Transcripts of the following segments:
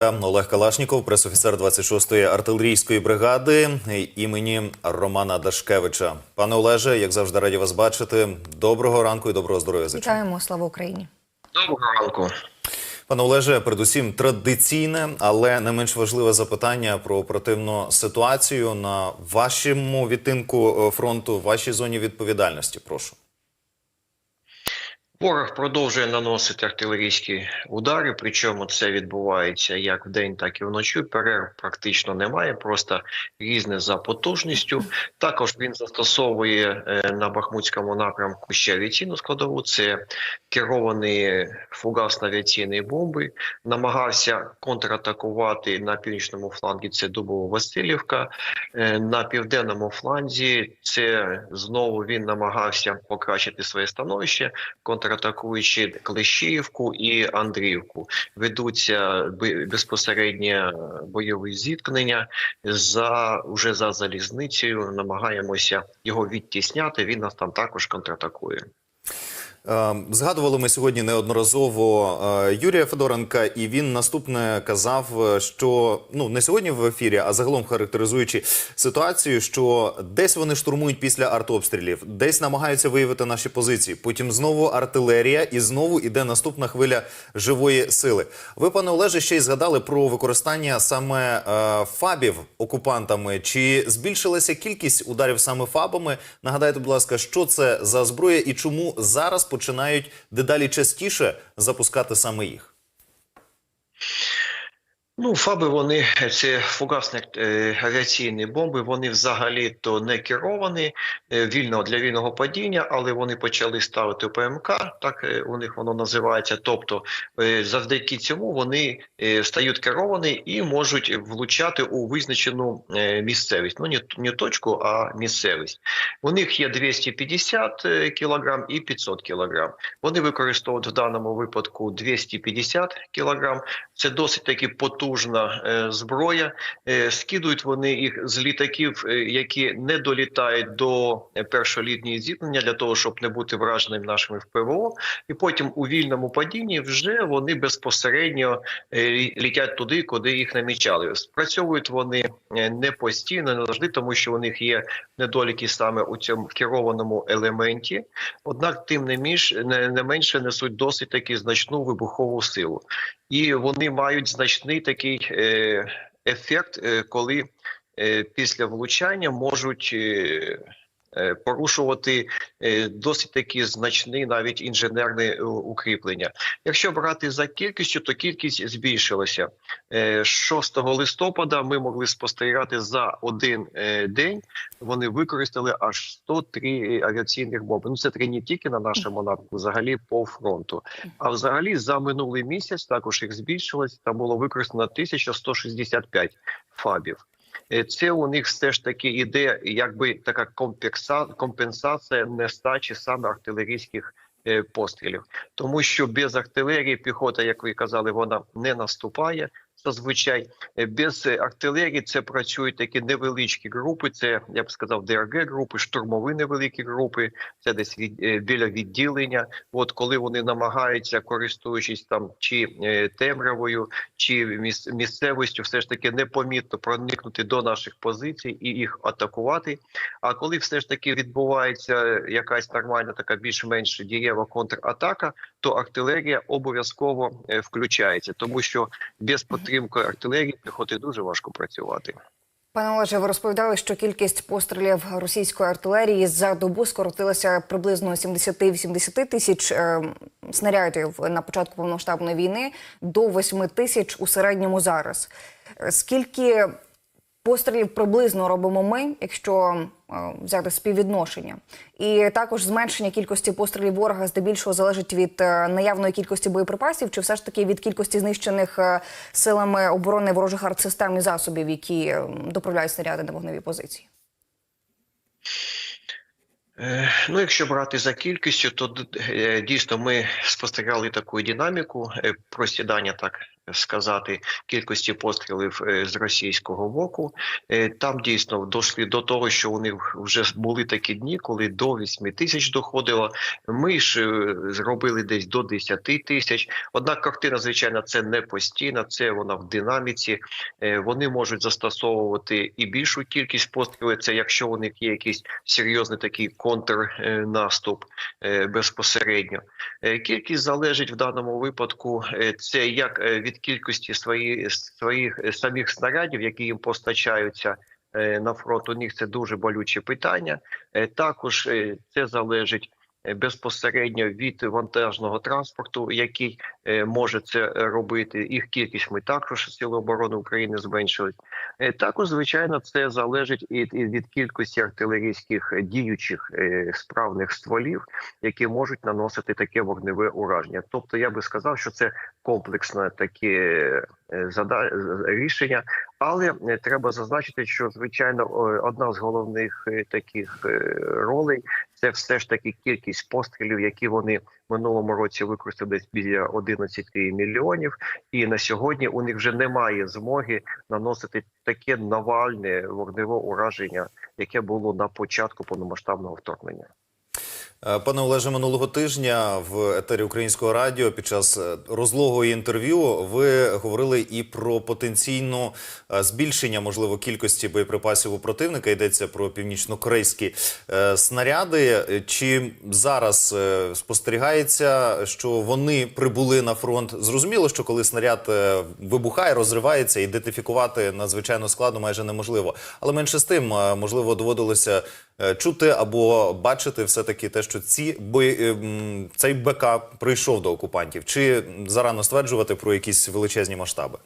Олег Калашніков, пресофіцер 26-ї артилерійської бригади імені Романа Дашкевича. Пане Олеже, як завжди, раді вас бачити. Доброго ранку і доброго здоров'я. Вітаємо, слава Україні. Доброго ранку. Пане Олеже, передусім традиційне, але не менш важливе запитання про оперативну ситуацію на вашому відтинку е, фронту, вашій зоні відповідальності. Прошу. Ворог продовжує наносити артилерійські удари, причому це відбувається як вдень, так і вночі. Перерв практично немає, просто різне за потужністю. Також він застосовує е, на Бахмутському напрямку ще авіаційну складову. Це керовані фугасно-авіаційні бомби. Намагався контратакувати на північному флангі. Це Дубово-Васильівка. Е, На південному фланзі це знову він намагався покращити своє становище, контратакуючи Клещіївку і Андріївку. Ведуться безпосередньо бойові зіткнення за уже за залізницею. Намагаємося його відтісняти. Він нас там також контратакує. Е, Згадували ми сьогодні неодноразово е, Юрія Федоренка, і він наступне казав, е, що ну не сьогодні в ефірі, а загалом характеризуючи ситуацію, що десь вони штурмують після артобстрілів, десь намагаються виявити наші позиції. Потім знову артилерія, і знову іде наступна хвиля живої сили. Ви, пане Олеже, ще й згадали про використання саме е, фабів окупантами. Чи збільшилася кількість ударів саме фабами? Нагадайте, будь ласка, що це за зброя і чому зараз починають дедалі частіше запускати саме їх? Ну, фаби вони це фугасні е, авіаційні бомби. Вони взагалі то не керовані е, вільно для вільного падіння, але вони почали ставити ПМК. Так е, у них воно називається. Тобто, завдяки цьому вони стають керовані і можуть влучати у визначену місцевість. Ну не, точку, а місцевість. У них є 250 кг і 500 кг. Вони використовують в даному випадку 250 кг. Це досить таки потужна е, зброя. Е, скидують вони їх з літаків, е, які не долітають до першої лінії зіткнення для того, щоб не бути враженим нашими в ПВО. І потім у вільному падінні вже вони безпосередньо літять туди, куди їх намічали. Спрацьовують вони не постійно, не завжди, тому що у них є недоліки саме у цьому керованому елементі. Однак, тим не менше несуть досить таки значну вибухову силу, і вони мають значний такий е, ефект, е, коли е, після влучання можуть. Е, Порушувати е, досить такі значні навіть інженерні е, укріплення. Якщо брати за кількістю, то кількість збільшилася. Е, 6 листопада ми могли спостерігати за один день. Вони використали аж 103 авіаційних бомби. Ну це три не тільки на нашому напрямку, взагалі по фронту. А взагалі за минулий місяць також їх збільшилось. Там було використано 1165 фабів. Е, Це у них все ж таки іде якби така компенса- компенсація нестачі саме артилерійських е, пострілів, тому що без артилерії піхота, як ви казали, вона не наступає. Зазвичай Е, без е, артилерії це працюють такі невеличкі групи. Це я б сказав, ДРГ групи, штурмові невеликі групи. Це десь від е, біля відділення. От коли вони намагаються, користуючись там чи темрявою, чи міс- місцевістю, все ж таки непомітно проникнути до наших позицій і їх атакувати. А коли все ж таки відбувається якась нормальна, така більш-менш дієва контратака, то артилерія обов'язково включається, тому що без підтримки артилерії піхоти дуже важко працювати. Пане Олеже, ви розповідали, що кількість пострілів російської артилерії за добу скоротилася приблизно 70-80 тисяч е, снарядів на початку повномасштабної війни до 8 тисяч у середньому зараз. Е, Скільки пострілів приблизно робимо ми, якщо е, взяти співвідношення, і також зменшення кількості пострілів ворога здебільшого залежить від е, наявної кількості боєприпасів, чи все ж таки від кількості знищених е, силами оборони ворожих артсистем і засобів, які доправляють снаряди на вогневі позиції. Ну, якщо брати за кількістю, то дійсно ми спостерігали таку динаміку просідання так сказати, кількості пострілів е, з російського боку. Е, Там дійсно дійшли до того, що у них вже були такі дні, коли до 8 тисяч доходило. Ми ж е, зробили десь до 10 тисяч. Однак картина, звичайно, це не постійна, це вона в динаміці. Вони можуть застосовувати і більшу кількість пострілів. Це якщо у них є якийсь серйозний такий контрнаступ безпосередньо. Кількість залежить в даному випадку. Це як від кількості свої, своїх е, самих снарядів, які їм постачаються. е, На фронт у них це дуже болюче питання. Е, Також е, це залежить безпосередньо від вантажного транспорту, який може це робити. Їх кількість ми також Сили оборони України зменшили. Також, звичайно, це залежить і від кількості артилерійських діючих справних стволів, які можуть наносити таке вогневе ураження. Тобто, я би сказав, що це комплексне таке е, рішення. Але е, треба зазначити, що звичайно одна з головних е, таких ролей це все ж таки кількість пострілів, які вони минулому році використали десь біля 11 мільйонів. І на сьогодні у них вже немає змоги наносити таке навальне вогневе ураження, яке було на початку повномасштабного вторгнення. Е, Пане Олеже, минулого тижня в етері українського радіо під час е, розлогого інтерв'ю ви говорили і про потенційну е, збільшення, можливо, кількості боєприпасів у противника. Йдеться про північно-корейські снаряди. Чи зараз спостерігається, що вони прибули на фронт? Зрозуміло, що коли снаряд вибухає, розривається, ідентифікувати надзвичайно складно, майже неможливо. Але менше з тим, можливо, доводилося чути або бачити все таки те, що ці бої, е, цей БК прийшов до окупантів, чи зарано стверджувати про якісь величезні масштаби?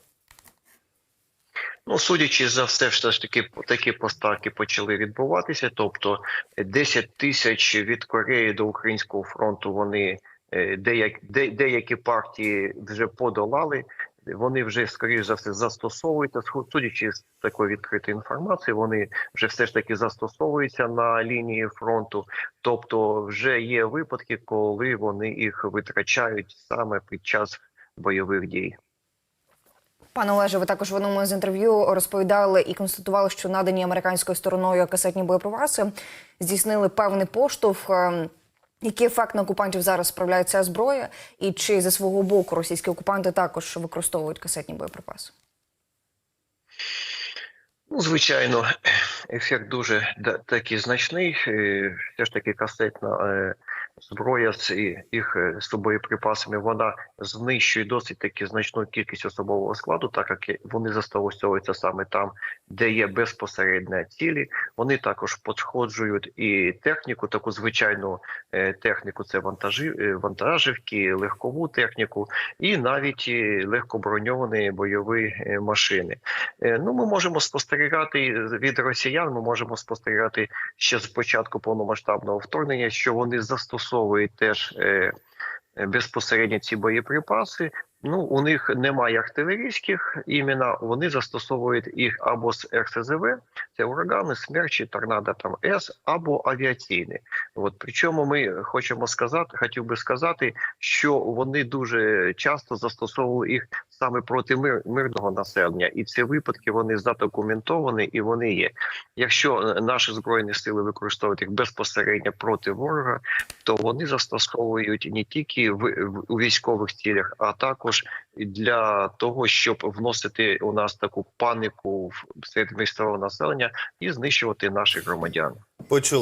Ну, судячи за все, все ж таки такі поставки почали відбуватися. Тобто 10 тисяч від Кореї до українського фронту вони е, деякі, деякі партії вже подолали. Вони вже скоріш за все застосовуються. Судячи з такої відкритої інформації, вони вже все ж таки застосовуються на лінії фронту. Тобто, вже є випадки, коли вони їх витрачають саме під час бойових дій. Пане Олеже, ви також в одному з інтерв'ю розповідали і констатували, що надані американською стороною касетні боєприпаси здійснили певний поштовх. Який ефект на окупантів зараз справляє ця зброя, і чи зі свого боку російські окупанти також використовують касетні боєприпаси? Ну, звичайно, ефект дуже такий значний. Е, Все ж таки касетна е, зброя з їх е, з боєприпасами вона знищує досить таки значну кількість особового складу, так як вони застосовуються саме там, де є безпосередні цілі. Вони також підходжують і техніку, таку звичайну е, техніку, це вантажі, е, вантажівки, легкову техніку, і навіть легкоброньовані бойові машини. Ну, ми можемо спостерігати від росіян. Ми можемо спостерігати ще з початку повномасштабного вторгнення, що вони застосовують теж е, е, безпосередньо ці боєприпаси. Ну, у них немає артилерійських імена, вони застосовують їх або з РСЗВ, це урагани, смерчі, торнадо там С, або авіаційні. От причому ми хочемо сказати, хотів би сказати, що вони дуже часто застосовували їх саме проти мир, мирного населення, і ці випадки вони задокументовані і вони є. Якщо е, наші збройні сили використовують їх безпосередньо проти ворога, то вони застосовують не тільки в, в у військових цілях, а також для того, щоб вносити у нас таку панику серед місцевого населення і знищувати наших громадян. Почули.